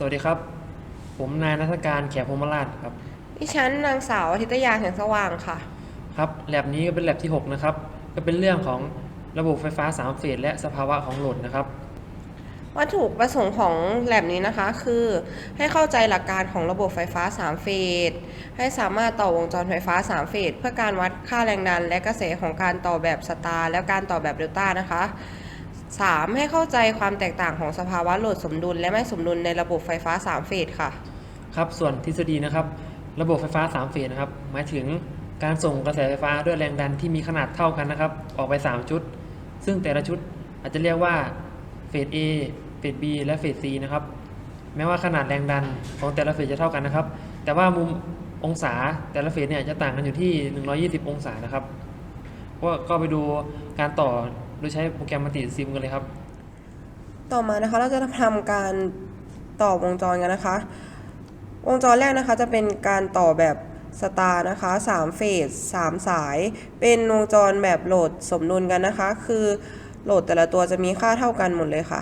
สวัสดีครับ ผมนายนัฐการแขกพรหมราชครับ ดิฉันนางสาวอาทิตยาแสงสว่างค่ะ ครับแลบนี้ก็เป็นแลบที่ 6 นะครับ ก็เป็นเรื่องของระบบไฟฟ้า3เฟสและสภาวะของโหลดนะครับ วัตถุประสงค์ของแลบนี้นะคะ คือให้เข้าใจหลักการของระบบไฟฟ้า 3 เฟส ให้สามารถต่อวงจรไฟฟ้า 3 เฟส เพื่อการวัดค่าแรงดัน และกระแสของการต่อแบบสตาร์และการต่อแบบเดลต้านะคะ 3. ให้เข้าใจความแตกต่างของสภาวะโหลดสมดุล และไม่สมดุลในระบบไฟฟ้า 3 เฟสค่ะ ครับส่วนทฤษฎีนะครับ ระบบไฟฟ้า 3 เฟสนะครับหมายถึงการส่งกระแสไฟฟ้าด้วยแรงดันที่มีขนาดเท่ากันนะครับ ออกไป 3 ชุด ซึ่งแต่ละชุดอาจจะเรียกว่าเฟส A เฟส B และเฟส C นะครับ แม้ว่าขนาดแรงดันของแต่ละเฟสจะเท่ากันนะครับ แต่ว่ามุมองศาแต่ละเฟสเนี่ยจะต่างกันอยู่ที่ 120 องศานะครับก็ก็ไปดูการต่อ โดยใช้โปรแกรมมัลติซิมกันเลยครับ ต่อมานะคะเราจะทำการต่อวงจรกันนะคะ วงจรแรกนะคะจะเป็นการต่อแบบสตาร์นะคะ3เฟส3 สาย เป็นวงจรแบบโหลดสมดุลกันนะคะ คือโหลดแต่ละตัวจะมีค่าเท่ากันหมดเลยค่ะ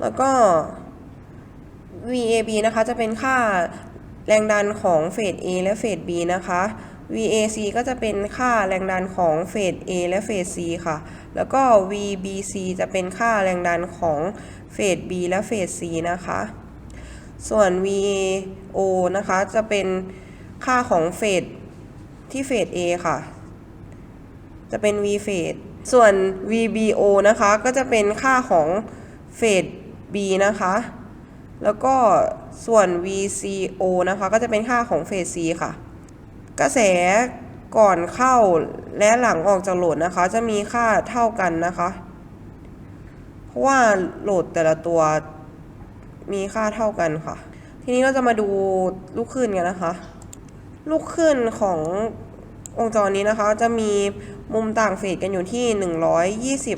แล้วก็ VAB นะคะจะเป็นค่าแรงดันของเฟส A และเฟส B นะคะ VAC ก็จะเป็นค่าแรงดันของเฟส A และเฟส C ค่ะ แล้วก็ VBC จะเป็นค่าแรงดันของเฟส B และเฟส C นะคะ ส่วน VAO นะคะจะเป็นค่าของเฟสที่เฟส A ค่ะ จะเป็น V เฟส ส่วน VBO นะคะก็จะเป็นค่าของเฟส B นะคะ แล้วก็ส่วน VCO นะคะก็จะเป็นค่าของเฟส C ค่ะ กระแสก่อนเข้าและหลังออกจากโหลดนะคะ จะมีค่าเท่ากันนะคะ เพราะว่าโหลดแต่ละตัวมีค่าเท่ากันค่ะ ทีนี้เราจะมาดูลูกคลื่นกันนะคะ ลูกคลื่นของวงจรนี้นะคะ จะมีมุมต่างเฟสกันอยู่ที่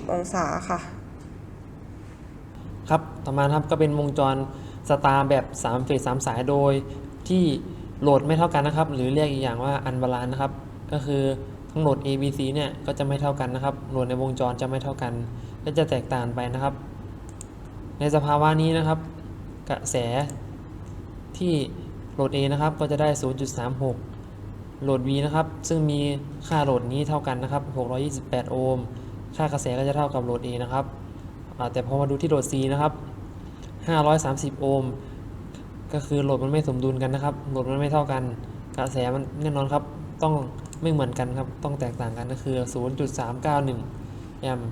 120 องศาค่ะ ครับ ต่อมาครับก็เป็นวงจรสตาร์แบบ 3 เฟส 3 สายโดยที่ โหลดไม่เท่ากันนะครับ หรือเรียกอีกอย่างว่าอันบาลานนะครับ ก็คือทั้งโหลด A B C เนี่ยก็จะไม่เท่ากันนะครับ โหลดในวงจรจะไม่เท่ากัน และจะแตกต่างไปนะครับ ในสภาวะนี้นะครับ กระแสที่โหลด A นะครับก็จะได้ 0.36 โหลด V นะครับ ซึ่งมีค่าโหลดนี้เท่ากันนะครับ 628 โอห์ม ค่ากระแสก็จะเท่ากับโหลด A นะครับ แต่พอมาดูที่โหลด C นะครับ 530 โอห์ม ก็คือโหลดมันไม่สมดุลกันนะครับ โหลดมันไม่เท่ากัน กระแสมันแน่นอนครับ ต้องไม่เหมือนกันครับ ต้องแตกต่างกันก็คือ 0.391 แอมป์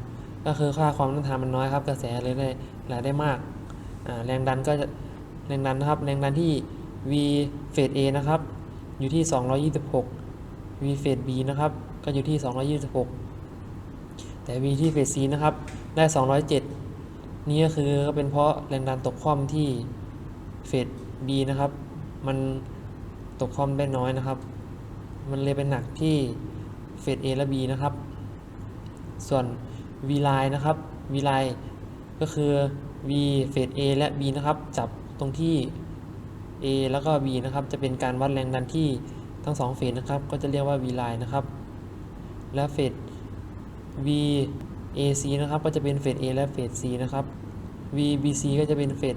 ก็คือค่าความต้านทานมันน้อยครับ กระแสเลยได้ไหลได้มากแรงดันก็จะแรงดันนะครับ แรงดันที่ V เฟส A นะครับ อยู่ที่ 226 V เฟส B นะครับ ก็อยู่ที่ 226 แต่ V ที่เฟส C นะครับ ได้ 207 นี่ก็คือก็เป็นเพราะแรงดันตกคว่ำที่เฟส B นะครับ มันตกคว่ำได้น้อยนะครับ มันเลยเป็นหนักที่เฟส A และ B นะครับ ส่วน V line นะครับ V line ก็คือ V เฟส A และ B นะครับ จับตรงที่ A แล้วก็ B นะครับ จะเป็นการวัดแรงดันที่ทั้งสองเฟสนะครับ ก็จะเรียกว่า V line นะครับ และเฟส V AC นะครับ ก็จะเป็นเฟส A และเฟส C นะครับ VBC ก็จะเป็นเฟส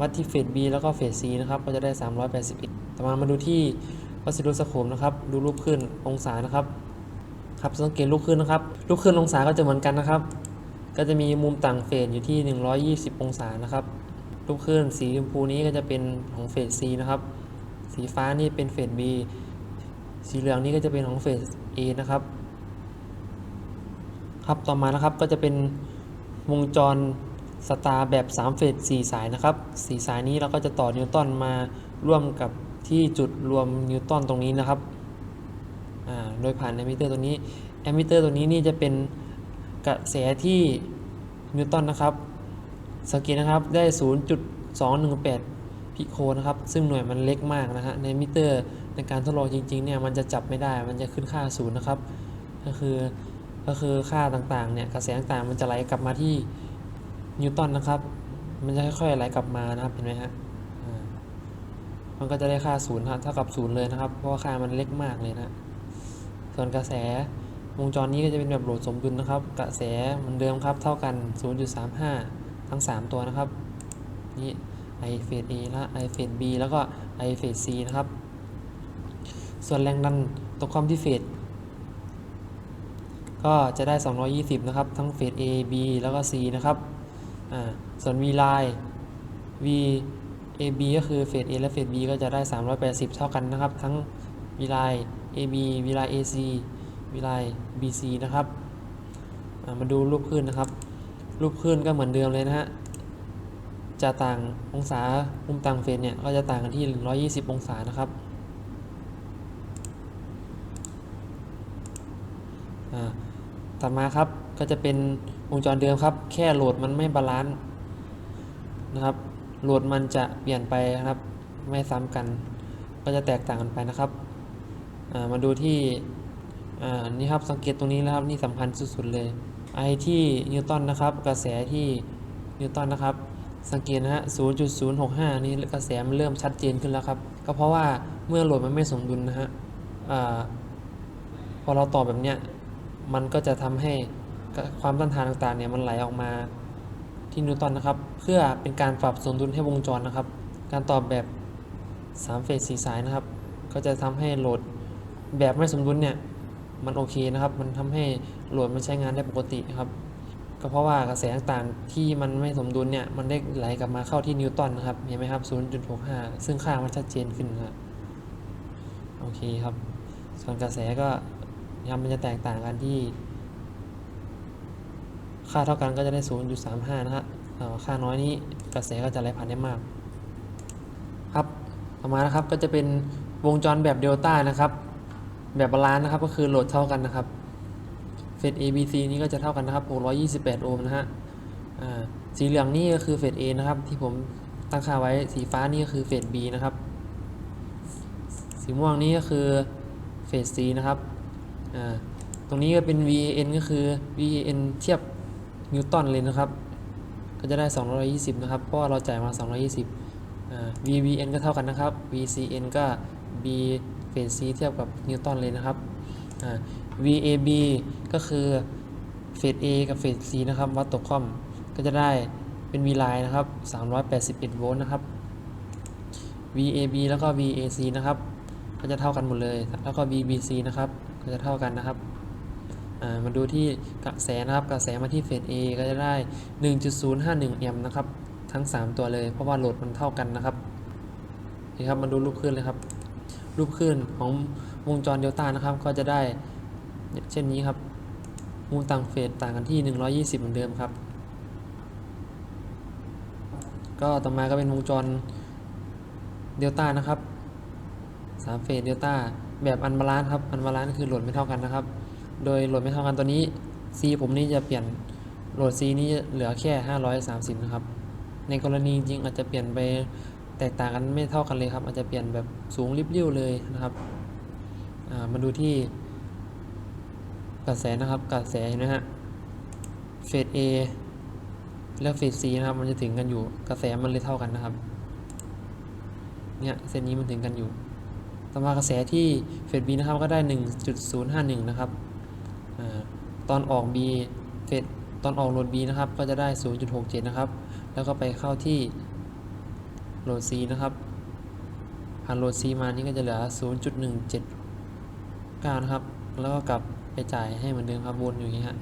วัดที่เฟส B แล้วก็เฟส C นะครับก็จะได้ 381ต่อมามาดูที่วัสดุสโคปนะครับ ดูรูปขึ้นองศานะครับ ครับสังเกตลูกขึ้นนะครับลูกขึ้นองศาก็จะเหมือนกันนะครับ ก็จะมีมุมต่างเฟสอยู่ที่ 120 องศานะครับลูกขึ้นสีชมพูนี้ก็จะเป็นของเฟส C นะครับ สีฟ้านี่เป็นเฟส B สีเหลืองนี่ก็จะเป็นของเฟส A นะครับ ครับต่อมานะครับก็จะเป็นวงจร สตาร์แบบ 3 เฟส 4 สายนะครับ 4 สายนี้เราก็จะต่อนิวตันมาร่วมกับที่จุดรวมนิวตันตรงนี้นะครับโดยผ่านแอมมิเตอร์ตัวนี้ แอมมิเตอร์ตัวนี้นี่จะเป็นกระแสที่นิวตันนะครับ สังเกตนะครับได้ 0.218 พิโคนะครับ ซึ่งหน่วยมันเล็กมากนะฮะ ในมิเตอร์ในการทดลองจริงๆเนี่ยมันจะจับไม่ได้ มันจะขึ้นค่าศูนย์นะครับ ก็คือก็คือค่าต่างๆเนี่ยกระแสต่างๆมันจะไหลกลับมาที่ นิวตันนะครับ มันจะค่อยๆไหลกลับมานะครับ เห็นไหมฮะมันก็จะได้ค่าศูนย์ฮะเท่ากับศูนย์เลยนะครับ เพราะว่าค่ามันเล็กมากเลยนะ ส่วนกระแสวงจรนี้ก็จะเป็นแบบโหลดสมดุลนะครับ กระแสเหมือนเดิมครับ เท่ากัน 0.35 ทั้ง 3 ตัวนะครับ นี่ I เฟส A และ I เฟส B แล้วก็ I เฟส C นะครับ ส่วนแรงดันตรงคอมที่เฟสก็จะได้ 220 นะครับ ทั้งเฟส A B แล้วก็ C นะครับ อ่าส่วน V line V A B ก็คือเฟส A และเฟส B ก็จะได้ 380 เท่ากันนะครับ ทั้ง V line A B V line A C V line B C นะครับามาดูรูปคลื่นนะครับ รูปคลื่นก็เหมือนเดิมเลยนะฮะจะต่างองศามุมต่างเฟสเนี่ยก็จะต่างกันที่ 120 องศานะครับต่อมาครับก็จะเป็น วงจรเดิมครับ แค่โหลดมันไม่บาลานซ์นะครับ โหลดมันจะเปลี่ยนไปนะครับ ไม่ซ้ำกัน ก็จะแตกต่างกันไปนะครับามาดูที่นี่ครับสังเกตตรงนี้นะครับนี่สำคัญสุดๆเลยไอที่นิวตันนะครับ กระแสที่นิวตันนะครับ สังเกตนะฮะ 0.065 นี่กระแสมันเริ่มชัดเจนขึ้นแล้วครับ ก็เพราะว่าเมื่อโหลดมันไม่สมดุลนะฮะพอเราต่อแบบเนี้ย มันก็จะทำให้ ความต้านทานต่างๆเนี่ยมันไหลออกมาที่นิวตันนะครับ เพื่อเป็นการปรับสมดุลให้วงจรนะครับ การตอบแบบ3เฟสสีสายนะครับ ก็จะทำให้โหลดแบบไม่สมดุลเนี่ยมันโอเคนะครับ มันทำให้โหลดมันใช้งานได้ปกตินะครับ ก็เพราะว่ากระแสต่างๆที่มันไม่สมดุลเนี่ยมันได้ไหลกลับมาเข้าที่นิวตันนะครับเห็นไหมครับ 0.65 ซึ่งค่ามันชัดเจนขึ้นนะครับโอเคครับ ส่วนกระแสก็นะครับมันจะแตกต่างกันที่ ค่าเท่ากันก็จะได้ 0.35 นะฮะค่าน้อยนี้กระแสก็จะไหลผ่านได้มาก ครับต่อมานะครับก็จะเป็นวงจรแบบเดลต้านะครับ แบบบาลานซ์นะครับก็คือโหลดเท่ากันนะครับเฟส A B C นี้ก็จะเท่ากันนะครับ 628 โอห์มนะฮะสีเหลืองนี่ก็คือเฟส A นะครับ ที่ผมตั้งค่าไว้สีฟ้านี่ก็คือเฟส B นะครับ สีม่วงนี่ก็คือเฟส C นะครับตรงนี้ก็เป็น VAN ก็คือ VAN เทียบ นิวตันเลยนะครับ ก็จะได้ 220 นะครับ เพราะเราจ่ายมา 220อ่า VBN ก็เท่ากันนะครับ VCN ก็ B เฟส C เทียบกับนิวตันเลยนะครับอ่า VAB ก็คือเฟส A กับเฟส C นะครับ วัดตกคอม ก็จะได้เป็น V line นะครับ 381 โวลต์นะครับ VAB แล้วก็ VAC นะครับ ก็จะเท่ากันหมดเลย แล้วก็ VBC นะครับ ก็จะเท่ากันนะครับ มาดูที่กระแสนะครับกระแสมาที่เฟส A ก็จะได้ 1.051 แอมป์นะครับ ทั้ง 3 ตัวเลย เพราะว่าโหลดมันเท่ากันนะครับนี่ครับมาดูรูปคลื่นเลยครับ รูปคลื่นของวงจรเดลต้านะครับ ก็จะได้เช่นนี้ครับมุมต่างเฟสต่างกันที่ 120 เหมือนเดิมครับ ก็ต่อมาก็เป็นวงจรเดลต้านะครับสามเฟสเดลต้าแบบอันบาลานซ์ครับอันบาลานซ์คือโหลดไม่เท่ากันนะครับ โดยโหลดไม่เท่ากันตัวนี้ C ผมนี่จะเปลี่ยนโหลด C นี่เหลือแค่ 530 นะครับ ในกรณีจริงอาจจะเปลี่ยนไปแตกต่างกันไม่เท่ากันเลยครับ อาจจะเปลี่ยนแบบสูงริบเรี่ยวเลยนะครับามาดูที่กระแสนะครับกระแสเห็นไหมฮะเฟส A และเฟส C นะครับ มันจะถึงกันอยู่กระแสมันเลยเท่ากันนะครับเนี่ยเส้นนี้มันถึงกันอยู่ ต่อมากระแสที่เฟส B นะครับก็ได้ 1.051 นะครับ ตอนออก B เฟสตอนออกโหลด B นะครับ ก็จะได้ 0.67 นะครับ แล้วก็ไปเข้าที่โหลด C นะครับผ่านโหลด C มานี่ก็จะเหลือ 0.179 นะครับ แล้วก็กลับไปจ่ายให้เหมือนเดิมครับวนอยู่อย่างนี้ฮะ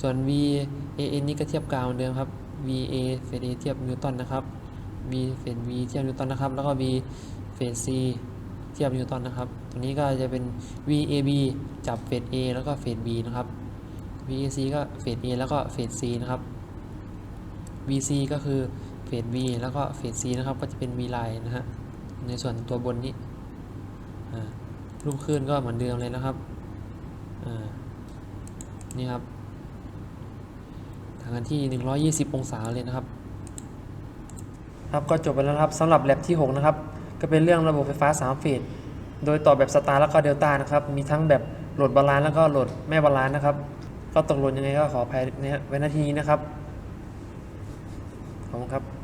ส่วน V A N นี่ก็เทียบกาวเหมือนเดิมครับ V A เฟส A เทียบนิวตันนะครับ V เฟส V เทียบนิวตันนะครับ แล้วก็ V เฟส C เทียบนิวตันนะครับ ตัวนี้ก็จะเป็น VAB จับเฟส A แล้วก็เฟส B นะครับ VAC ก็เฟส A แล้วก็เฟส C นะครับ VC ก็คือเฟส B แล้วก็เฟส C นะครับ ก็จะเป็น V line นะฮะ ในส่วนตัวบนนี้รูปคลื่นก็เหมือนเดิมเลยนะครับ นี่ครับ ทางกันที่ 120 องศาเลยนะครับ ครับ ก็จบไปแล้วครับสำหรับแลบที่ 6 นะครับ ก็เป็นเรื่องระบบไฟฟ้า 3 เฟส โดยต่อแบบสตาร์แล้วก็เดลต้านะครับ มีทั้งแบบโหลดบาลานซ์แล้วก็โหลดแม่บาลานซ์นะครับ ก็ตกหล่นยังไงก็ขออภัยนะฮะไว้หน้าที่นี้นะครับ ขอบคุณครับ